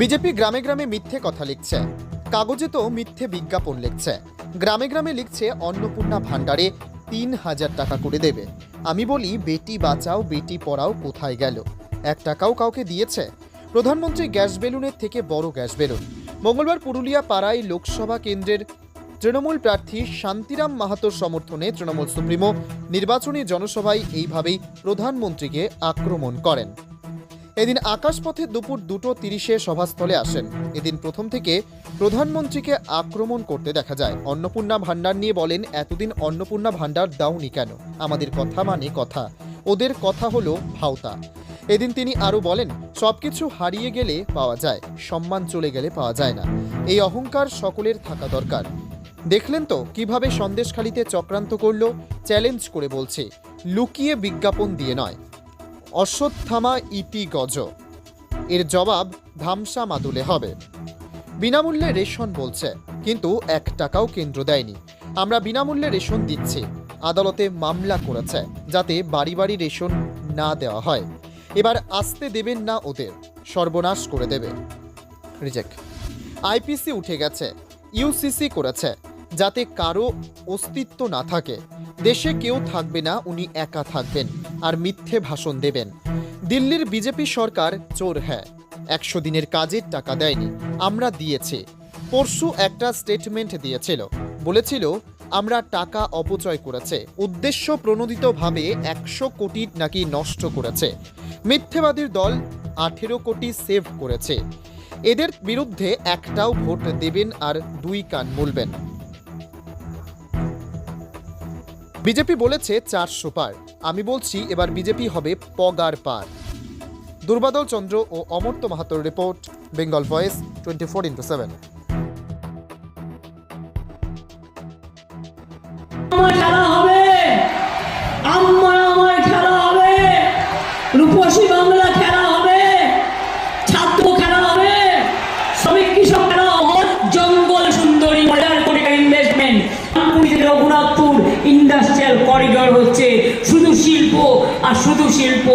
BJP গ্রামে গ্রামে মিথ্যে কথা লিখছে। কাগজে তো মিথ্যে বিজ্ঞাপন লিখছে। গ্রামে গ্রামে লিখছে অন্নপূর্ণা ভাণ্ডারে তিন হাজার টাকা করে দেবে। আমি বলি, বেটি বাঁচাও, বেটি পড়াও, কোথায় গেল? এক টাকাও কাউকে দিয়েছে? প্রধানমন্ত্রী গ্যাস বেলুনের থেকে বড় গ্যাস বেলুন। মঙ্গলবার পুরুলিয়া পাড়ায় লোকসভা কেন্দ্রের তৃণমূল প্রার্থী শান্তিরাম মাহাতোর সমর্থনে তৃণমূল সুপ্রিমো নির্বাচনী জনসভায় এইভাবেই প্রধানমন্ত্রীকে আক্রমণ করেন। এদিন আকাশপথে দুপুর দুটো তিরিশে সভাস্থলে আসেন। এদিন প্রথম থেকে প্রধানমন্ত্রীকে আক্রমণ করতে দেখা যায়। অন্নপূর্ণা ভাণ্ডার নিয়ে বলেন, এতদিন অন্নপূর্ণা ভাণ্ডার দাওনি কেন? আমাদের কথা মানে কথা। ওদের কথা হলো ভাওতা। এদিন তিনি আরও বলেন, সবকিছু হারিয়ে গেলে পাওয়া যায়, সম্মান চলে গেলে পাওয়া যায় না। এই অহংকার সকলের থাকা দরকার। দেখলেন তো কীভাবে সন্দেশখালিতে চক্রান্ত করল, চ্যালেঞ্জ করে বলছে, লুকিয়ে বিজ্ঞাপন দিয়ে নয়। অশ্বত্থামা ইতি গজ। এর জবাব ধামসা মাদুলে হবে। বিনামূল্যে রেশন বলছে, কিন্তু এক টাকাও কেন্দ্র দেয়নি। আমরা বিনামূল্যে রেশন দিচ্ছি। আদালতে মামলা করেছে, যাতে বাড়ি বাড়ি রেশন না দেওয়া হয়। এবার আসতে দেবেন না ওদের, সর্বনাশ করে দেবে। রিজেক্ট আইপিসি উঠে গেছে, ইউসিসি করেছে, যাতে কারও অস্তিত্ব না থাকে। দেশে কেউ থাকবে না, উনি একা থাকবেন, আর মিথ্যে ভাষণ দেবেন। দিল্লির বিজেপি সরকার চোর হ্যাঁ একশো দিনের কাজের টাকা দেয়নি, আমরা দিয়েছি। পরশু একটা স্টেটমেন্ট দিয়েছিল, বলেছিল, আমরা টাকা অপচয় করেছে, উদ্দেশ্য প্রণোদিতভাবে একশো কোটি নাকি নষ্ট করেছে। মিথ্যেবাদীর দল আঠেরো কোটি সেভ করেছে। এদের বিরুদ্ধে একটাও ভোট দেবেন আর দুই কান মুলবেন। বিজেপি বলেছে চারশো পার আমি বলছি এবার বিজেপি হবে পগার পার। দুর্বাদল চন্দ্র ও Amartya মাহাতোর report, Bengal voice, twenty four into seven. Rupasi Bangla আর শুধু শিল্প